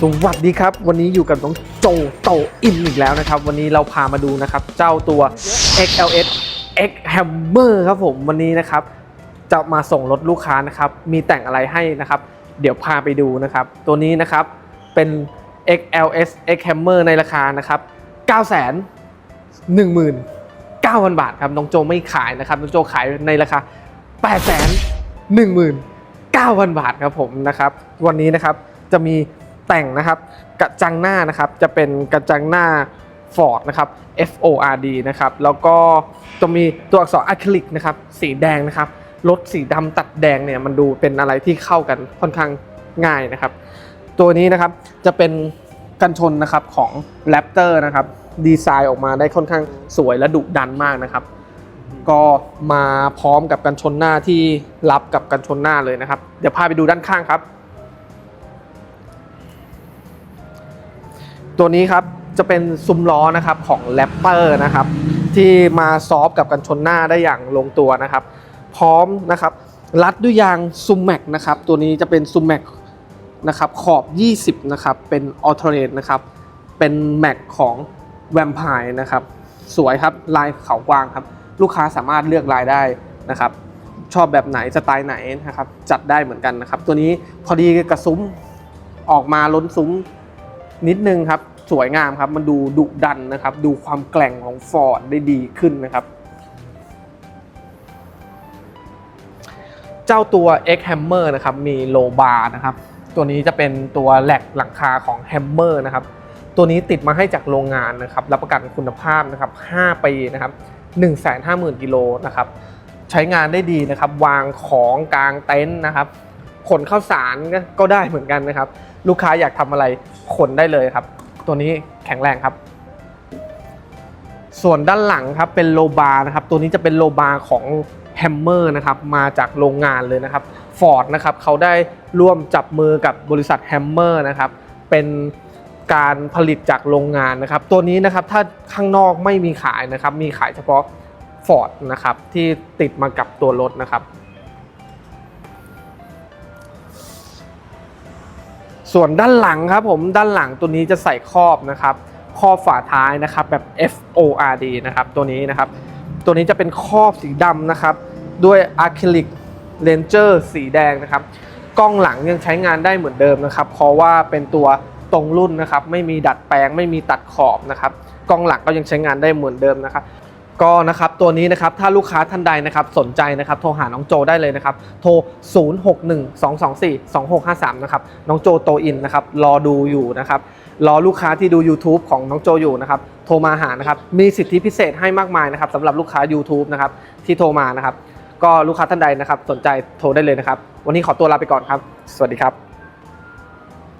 สวัสดีครับ วันนี้อยู่กับน้องโจโตอินอีกแล้วนะครับ วันนี้เราพามาดูนะครับ เจ้าตัว XLS X Hammer ครับผมวันนี้นะครับ จะมาส่งรถลูกค้านะครับ มีแต่งอะไรให้นะครับ เดี๋ยวพาไปดูนะครับ ตัวนี้นะครับเป็น XLS X Hammer ในราคานะครับ 9 1 9 0 0 0 บาทครับ น้องโจไม่ขายนะครับ น้องโจขายในราคา 8 1 1 9,000 บาทครับผมนะครับ วันนี้นะครับจะมีแต่งนะครับกระจังหน้านะครับจะเป็นกระจังหน้า Ford นะครับ F O R D นะครับแล้วก็จะมีตัวอักษรอะคริลิกนะครับสีแดงนะครับรถสีดำตัดแดงเนี่ยมันดูเป็นอะไรที่เข้ากันค่อนข้างง่ายนะครับ ตัวนี้นะครับจะเป็นกันชนนะครับของ Raptor นะครับดีไซน์ออกมาได้ค่อนข้างสวยและดุดันมากนะครับ ก็มาพร้อมกับกันชนหน้าที่รับกับกันชนหน้าเลยนะครับ เดี๋ยวพาไปดูด้านข้างครับ ตัวนี้ครับจะเป็นซุ้มล้อนะครับของแรปเปอร์นะครับที่มาซอฟกับกันชนหน้าได้อย่างลงตัวนะครับ พร้อมนะครับรัดด้วยยางซูมแม็กนะครับตัวนี้จะเป็นซูมแม็กนะครับขอบ 20 นะครับเป็นออโตเรนนะครับเป็นแม็กของแวมไพร์นะครับสวยครับลายเขากวางครับ ลูกค้าสามารถเลือกลายได้นะครับชอบแบบไหนสไตล์ไหนนะครับจัดได้เหมือนกันนะครับ ตัวนี้พอดีกับซุ้มออกมาล้นซุ้มนิดนึงครับสวยงามครับมันดูดุดันนะครับ ดูความแกร่งของฟอร์ดได้ดีขึ้นนะครับ เจ้าตัว X Hammer นะครับมีโลบาร์นะครับ ตัวนี้จะเป็นตัวแหลกหลังคาของ Hammer นะครับ ตัวนี้ติดมาให้จากโรงงานนะครับ รับประกันคุณภาพนะครับ 5 ปีนะครับ 150,000กิโลนะครับใช้งานได้ดีนะครับ วางของกลางเต็นท์นะครับ ขนข้าวสารก็ได้เหมือนกันนะครับ ลูกค้าอยากทำอะไรขนได้เลยครับ ตัวนี้แข็งแรงครับ ส่วนด้านหลังครับเป็นโลบาร์นะครับ ตัวนี้จะเป็นโลบาร์ของแฮมเมอร์นะครับมาจากโรงงานเลยนะครับฟอร์ดนะครับเขาได้ร่วมจับมือกับบริษัทแฮมเมอร์นะครับเป็น การผลิตจากโรงงานนะครับ ตัวนี้นะครับถ้าข้างนอกไม่มีขายนะครับ มีขายเฉพาะฟอร์ดนะครับที่ติดมากับตัวรถนะครับ ส่วนด้านหลังครับผมด้านหลังตัวนี้จะใส่ครอบนะครับครอบฝาท้ายนะครับแบบ F O R D นะครับตัวนี้นะครับ ตัวนี้จะเป็นครอบสีดำนะครับ ด้วยอะคริลิกเลนเจอร์สีแดงนะครับ กล้องหลังยังใช้งานได้เหมือนเดิมนะครับ เพราะว่าเป็นตัว ตรงรุ่นนะครับ ไม่มีดัดแปลง ไม่มีตัดขอบนะครับ กล้องหลังก็ยังใช้งานได้เหมือนเดิมนะครับ ก็นะครับตัวนี้นะครับถ้าลูกค้าท่านใดนะครับสนใจนะครับโทรหาน้องโจได้เลยนะครับ โทร 0612242653 นะครับ น้องโจโตอินนะครับรอดูอยู่นะครับรอลูกค้าที่ดู YouTube ของน้องโจอยู่นะครับโทรมาหานะครับมีสิทธิพิเศษให้มากมายนะครับสำหรับลูกค้า YouTube นะครับที่โทรมานะครับ ก็ลูกค้าท่านใดนะครับ สนใจโทรได้เลยนะครับ วันนี้ขอตัวลาไปก่อนครับ สวัสดีครับ